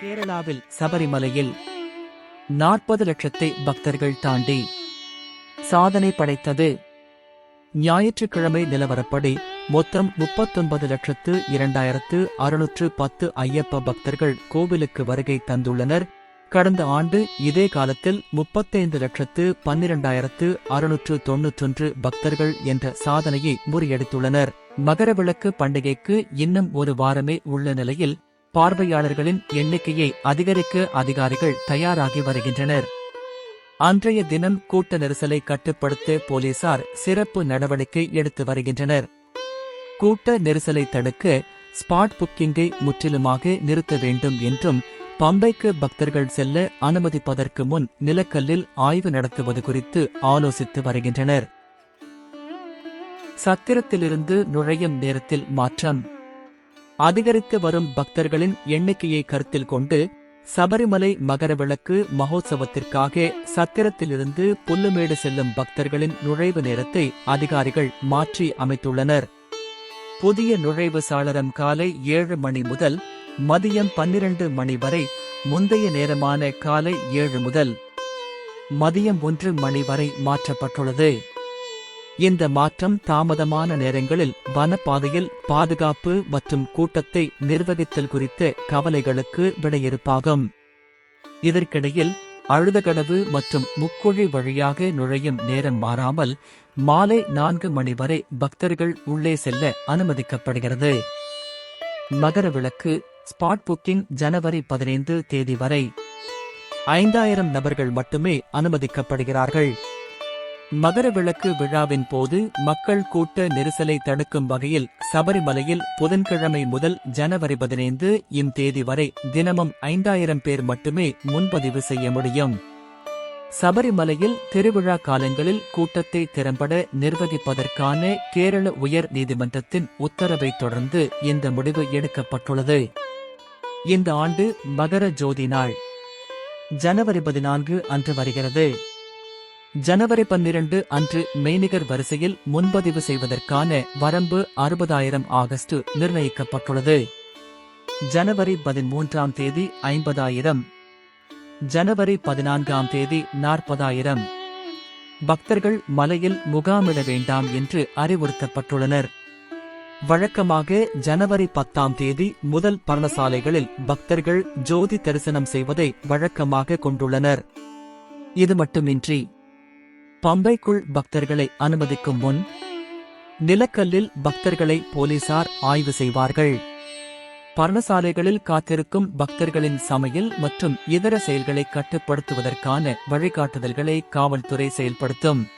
கேரளாவில் சபரிமலையில் நாற்பது லட்சத்தை பக்தர்கள் தாண்டி சாதனை படைத்தது ஞாயிற்றுக்கிழமை நிலவரப்படி மொத்தம் முப்பத்தொன்பது லட்சத்து இரண்டாயிரத்து அறுநூற்று பத்து ஐயப்ப பக்தர்கள் கோவிலுக்கு வருகை தந்துள்ளனர். கடந்த ஆண்டு இதே காலத்தில் முப்பத்தைந்து லட்சத்து பன்னிரண்டாயிரத்து அறுநூற்று தொன்னூற்றொன்று பக்தர்கள் என்ற சாதனையை முறியடித்துள்ளனர். மகரவிளக்கு பண்டிகைக்கு இன்னும் ஒரு வாரமே உள்ள நிலையில் பார்வையாளர்களின் எண்ணிக்கையை அதிகரிக்க அதிகாரிகள் தயாராகி வருகின்றனர். அன்றைய தினம் கூட்ட நெரிசலை கட்டுப்படுத்த போலீசார் சிறப்பு நடவடிக்கை எடுத்து வருகின்றனர். கூட்ட நெரிசலை தடுக்க ஸ்பாட் புக்கிங்கை முற்றிலுமாக நிறுத்த வேண்டும் என்றும் பம்பைக்கு பக்தர்கள் செல்ல அனுமதிப்பதற்கு முன் நிலக்கல்லில் ஆய்வு நடத்துவது குறித்து ஆலோசித்து வருகின்றனர். சத்திரத்திலிருந்து நுழையும் நேரத்தில் மாற்றம். அதிகரித்து வரும் பக்தர்களின் எண்ணிக்கையை கருத்தில் கொண்டு சபரிமலை மகரவிளக்கு மகோத்சவத்திற்காக சத்திரத்திலிருந்து புல்லுமேடு செல்லும் பக்தர்களின் நுழைவு நேரத்தை அதிகாரிகள் மாற்றி அமைத்துள்ளனர். புதிய நுழைவு சாளரம் காலை ஏழு மணி முதல் மதியம் பன்னிரண்டு மணி வரை முந்தைய நேரமான காலை ஏழு முதல் மதியம் ஒன்று மணி வரை மாற்றப்பட்டுள்ளது. இந்த மாற்றம் தாமதமான நேரங்களில் வனப்பாதையில் பாதுகாப்பு மற்றும் கூட்டத்தை நிர்வகித்தல் குறித்த கவலைகளுக்கு விடையிறுப்பாகும். இதற்கிடையில் அழுதகடவு மற்றும் முக்குழி வழியாக நுழையும் நேரம் மாறாமல் மாலை நான்கு மணி வரை பக்தர்கள் உள்ளே செல்ல அனுமதிக்கப்படுகிறது. மகர விளக்கு ஸ்பாட் புக்கிங் ஜனவரி பதினைந்து தேதி வரை ஐந்தாயிரம் நபர்கள் மட்டுமே அனுமதிக்கப்படுகிறார்கள். மகர விளக்கு விழாவின் போது மக்கள் கூட்ட நெரிசலை தடுக்கும் வகையில் சபரிமலையில் புதன்கிழமை முதல் ஜனவரி பதினைந்து இம் தேதி வரை தினமும் ஐந்தாயிரம் பேர் மட்டுமே முன்பதிவு செய்ய முடியும். சபரிமலையில் திருவிழா காலங்களில் கூட்டத்தை திறம்பட நிர்வகிப்பதற்கான கேரள உயர் நீதிமன்றத்தின் உத்தரவை தொடர்ந்து இந்த முடிவு எடுக்கப்பட்டுள்ளது. இந்த ஆண்டு மகர ஜோதி நாள். ஜனவரி பதினான்கு அன்று வருகிறது. ஜனவரி பன்னிரண்டு அன்று மெய்நிகர் வரிசையில் முன்பதிவு செய்வதற்கான வரம்பு அறுபதாயிரம் ஆகஸ்ட் நிர்ணயிக்கப்பட்டுள்ளது. ஜனவரி பதிமூன்றாம் தேதி ஐம்பதாயிரம். ஜனவரி பதினான்காம் தேதி நாற்பதாயிரம். பக்தர்கள் மலையில் முகாமிட வேண்டாம் என்று அறிவுறுத்தப்பட்டுள்ளனர். வழக்கமாக ஜனவரி பத்தாம் தேதி முதல் பர்ணசாலைகளில் பக்தர்கள் ஜோதி தரிசனம் செய்வதை வழக்கமாக கொண்டுள்ளனர். இது மட்டுமின்றி பம்பைக்குள் பக்தர்களை அனுமதிக்கும் முன் நிலக்கல்லில் பக்தர்களை போலீசார் ஆய்வு செய்வார்கள். பர்ணசாலைகளில் காத்திருக்கும் பக்தர்களின் சமையல் மற்றும் இதர செயல்களை கட்டுப்படுத்துவதற்கான வழிகாட்டுதல்களை காவல்துறை செயல்படுத்தும்.